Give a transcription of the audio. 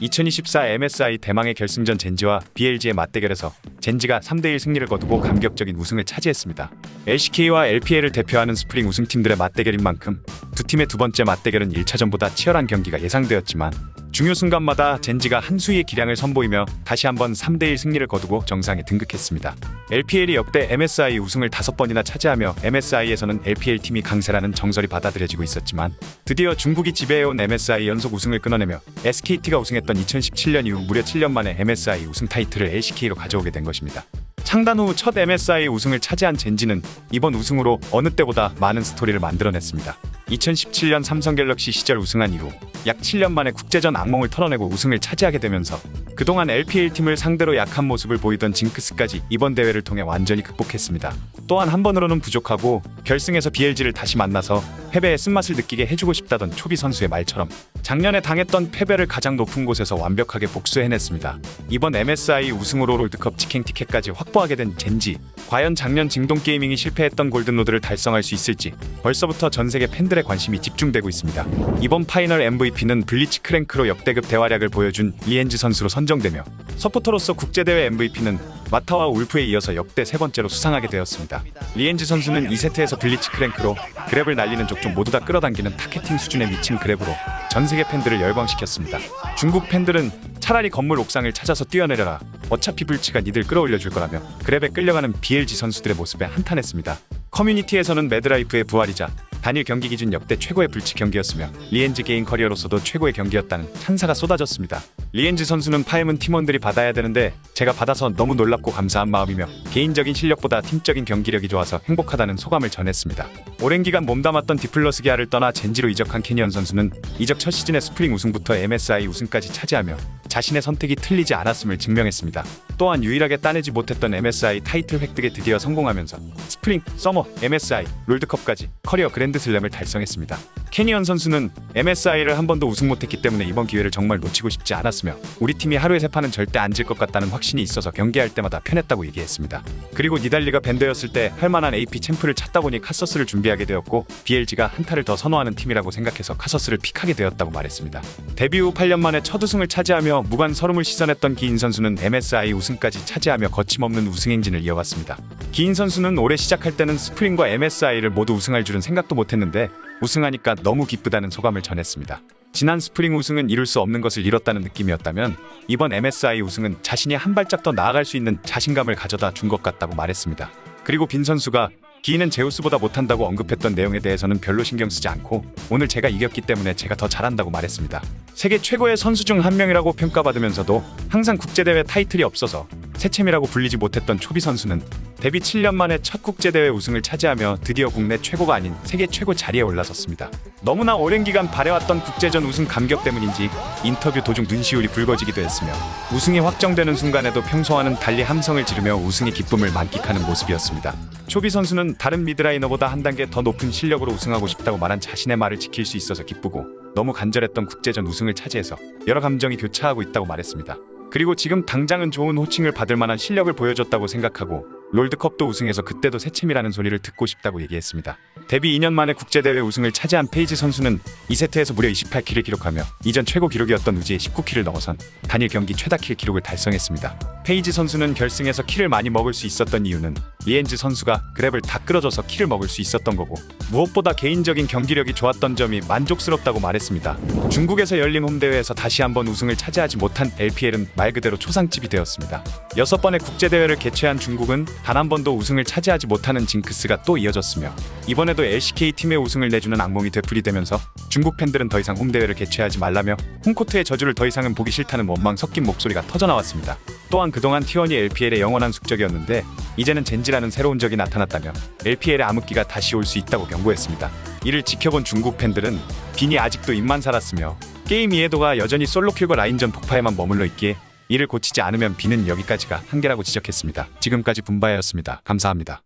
2024 MSI 대망의 결승전 젠지와 BLG의 맞대결에서 젠지가 3대1 승리를 거두고 감격적인 우승을 차지했습니다. LCK와 LPL을 대표하는 스프링 우승팀들의 맞대결인 만큼 두 팀의 두 번째 맞대결은 1차전보다 치열한 경기가 예상되었지만 중요 순간마다 젠지가 한 수위의 기량을 선보이며 다시 한번 3대1 승리를 거두고 정상에 등극했습니다. LPL이 역대 MSI 우승을 다섯 번이나 차지하며 MSI에서는 LPL 팀이 강세라는 정설이 받아들여지고 있었지만 드디어 중국이 지배해온 MSI 연속 우승을 끊어내며 SKT가 우승했던 2017년 이후 무려 7년 만에 MSI 우승 타이틀을 LCK로 가져오게 된 것입니다. 창단 후 첫 MSI 우승을 차지한 젠지는 이번 우승으로 어느 때보다 많은 스토리를 만들어냈습니다. 2017년 삼성 갤럭시 시절 우승한 이후 약 7년 만에 국제전 악몽을 털어내고 우승을 차지하게 되면서 그동안 LPL 팀을 상대로 약한 모습을 보이던 징크스까지 이번 대회를 통해 완전히 극복했습니다. 또한 한 번으로는 부족하고 결승에서 BLG를 다시 만나서 패배의 쓴맛을 느끼게 해주고 싶다던 초비 선수의 말처럼 작년에 당했던 패배를 가장 높은 곳에서 완벽하게 복수해냈습니다. 이번 MSI 우승으로 롤드컵 직행 티켓까지 확보하게 된 젠지. 과연 작년 징동 게이밍이 실패했던 골든로드를 달성할 수 있을지 벌써부터 전 세계 팬들의 관심이 집중되고 있습니다. 이번 파이널 MVP는 블리츠 크랭크로 역대급 대활약을 보여준 리엔즈 선수로 선정되며 서포터로서 국제대회 MVP는 마타와 울프에 이어서 역대 세 번째로 수상하게 되었습니다. 리엔즈 선수는 2세트에서 블리츠 크랭크로 그랩을 날리는 족족 모두 다 끌어당기는 타겟팅 수준에 미친 그랩으로 전 세계 팬들을 열광시켰습니다. 중국 팬들은 차라리 건물 옥상을 찾아서 뛰어내려라. 어차피 불치가 니들 끌어올려 줄 거라며 그랩에 끌려가는 BLG 선수들의 모습에 한탄했습니다. 커뮤니티에서는 매드라이프의 부활이자 단일 경기 기준 역대 최고의 불치 경기였으며 리엔즈 개인 커리어로서도 최고의 경기였다는 찬사가 쏟아졌습니다. 리엔즈 선수는 파임은 팀원들이 받아야 되는데 제가 받아서 너무 놀랍고 감사한 마음이며 개인적인 실력보다 팀적인 경기력이 좋아서 행복하다는 소감을 전했습니다. 오랜 기간 몸담았던 디플러스 기아를 떠나 젠지로 이적한 캐니언 선수는 이적 첫 시즌의 스프링 우승부터 MSI 우승까지 차지하며 자신의 선택이 틀리지 않았음을 증명했습니다. 또한 유일하게 따내지 못했던 MSI 타이틀 획득에 드디어 성공하면서 스프링, 서머, MSI, 롤드컵까지 커리어 그랜드슬램을 달성했습니다. 캐니언 선수는 MSI를 한 번도 우승 못했기 때문에 이번 기회를 정말 놓치고 싶지 않았으며 우리 팀이 하루에 세 판은 절대 안 질 것 같다는 확신이 있어서 경기할 때마다 편했다고 얘기했습니다. 그리고 니달리가 밴드였을 때 할 만한 AP 챔프를 찾다 보니 카서스를 준비하게 되었고 BLG가 한타를 더 선호하는 팀이라고 생각해서 카서스를 픽하게 되었다고 말했습니다. 데뷔 후 8년 만에 첫 우승을 차지하며 무관 서름을 씻어냈던 기인 선수는 MSI 우승까지 차지하며 거침없는 우승 행진을 이어갔습니다. 기인 선수는 올해 시작할 때는 스프링과 MSI를 모두 우승할 줄은 생각도 못했는데 우승하니까 너무 기쁘다는 소감을 전했습니다. 지난 스프링 우승은 이룰 수 없는 것을 이뤘다는 느낌이었다면 이번 MSI 우승은 자신이 한 발짝 더 나아갈 수 있는 자신감을 가져다 준 것 같다고 말했습니다. 그리고 빈 선수가 기인은 제우스보다 못한다고 언급했던 내용에 대해서는 별로 신경 쓰지 않고 오늘 제가 이겼기 때문에 제가 더 잘한다고 말했습니다. 세계 최고의 선수 중 한 명이라고 평가받으면서도 항상 국제대회 타이틀이 없어서 새챔이라고 불리지 못했던 초비 선수는 데뷔 7년 만에 첫 국제대회 우승을 차지하며 드디어 국내 최고가 아닌 세계 최고 자리에 올라섰습니다. 너무나 오랜 기간 바래왔던 국제전 우승 감격 때문인지 인터뷰 도중 눈시울이 붉어지기도 했으며 우승이 확정되는 순간에도 평소와는 달리 함성을 지르며 우승의 기쁨을 만끽하는 모습이었습니다. 초비 선수는 다른 미드라이너보다 한 단계 더 높은 실력으로 우승하고 싶다고 말한 자신의 말을 지킬 수 있어서 기쁘고 너무 간절했던 국제전 우승을 차지해서 여러 감정이 교차하고 있다고 말했습니다. 그리고 지금 당장은 좋은 호칭을 받을 만한 실력을 보여줬다고 생각하고 롤드컵도 우승해서 그때도 새침이라는 소리를 듣고 싶다고 얘기했습니다. 데뷔 2년 만에 국제대회 우승을 차지한 페이지 선수는 2세트에서 무려 28킬을 기록하며 이전 최고 기록이었던 우지의 19킬을 넘어선 단일 경기 최다 킬 기록을 달성했습니다. 페이지 선수는 결승에서 킬을 많이 먹을 수 있었던 이유는 리엔즈 선수가 그랩을 다 끌어줘서 킬을 먹을 수 있었던 거고 무엇보다 개인적인 경기력이 좋았던 점이 만족스럽다고 말했습니다. 중국에서 열린 홈대회에서 다시 한번 우승을 차지하지 못한 LPL은 말 그대로 초상집이 되었습니다. 여섯 번의 국제대회를 개최한 중국은 단 한 번도 우승을 차지하지 못하는 징크스가 또 이어졌으며 이번에도 LCK 팀의 우승을 내주는 악몽이 되풀이되면서 중국 팬들은 더 이상 홈대회를 개최하지 말라며 홈코트의 저주를 더 이상은 보기 싫다는 원망 섞인 목소리가 터져나왔습니다. 또한 그동안 T1이 LPL의 영원한 숙적이었는데 이제는 젠지라는 새로운 적이 나타났다며 LPL의 암흑기가 다시 올 수 있다고 경고했습니다. 이를 지켜본 중국 팬들은 빈이 아직도 입만 살았으며 게임 이해도가 여전히 솔로킬과 라인전 폭파에만 머물러 있기에 이를 고치지 않으면 비는 여기까지가 한계라고 지적했습니다. 지금까지 분바야였습니다. 감사합니다.